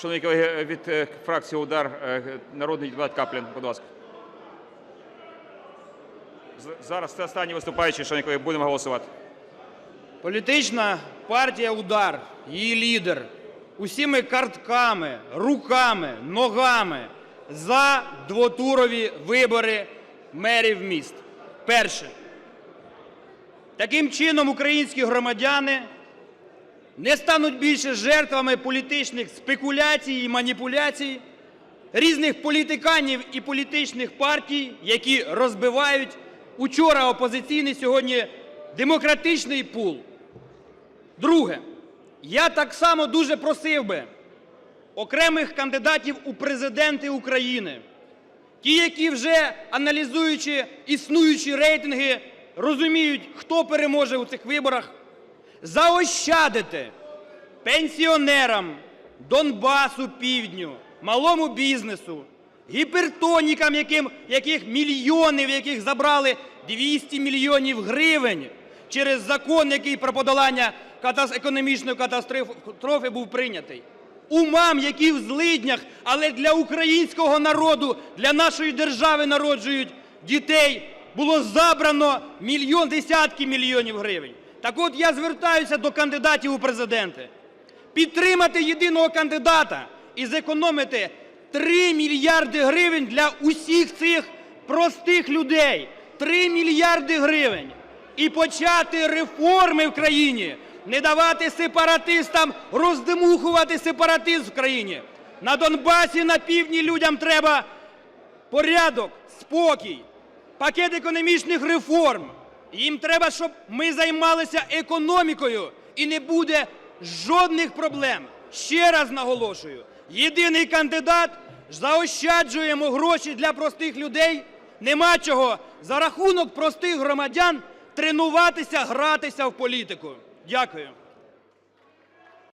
Шановні колеги, від е, фракції УДАР е, народний депутат Каплін, будь ласка. Зараз це останній виступаючий, шановні колеги, будемо голосувати. Політична партія Удар, її лідер, усіми картками, руками, ногами за двотурові вибори мерів міст. Перше. Таким чином українські громадяни не стануть більше жертвами політичних спекуляцій і маніпуляцій різних політиканів і політичних партій, які розбивають учора опозиційний, сьогодні демократичний пул. Друге, я так само дуже просив би окремих кандидатів у президенти України, ті, які вже аналізуючи існуючі рейтинги, розуміють, хто переможе у цих виборах, заощадити пенсіонерам, Донбасу, Півдню, малому бізнесу, гіпертонікам, яких мільйони, в яких забрали 200 мільйонів гривень через закон, який про подолання економічної катастрофи був прийнятий. Умам, які в злиднях, але для українського народу, для нашої держави народжують дітей, було забрано мільйон, десятки мільйонів гривень. Так от я звертаюся до кандидатів у президенти підтримати єдиного кандидата і зекономити 3 мільярди гривень для усіх цих простих людей. 3 мільярди гривень. І почати реформи в країні. Не давати сепаратистам роздимухувати сепаратизм в країні. На Донбасі, на півдні людям треба порядок, спокій, пакет економічних реформ. Їм треба, щоб ми займалися економікою і не буде жодних проблем. Ще раз наголошую: єдиний кандидат, заощаджуємо гроші для простих людей. Нема чого за рахунок простих громадян тренуватися, гратися в політику. Дякую.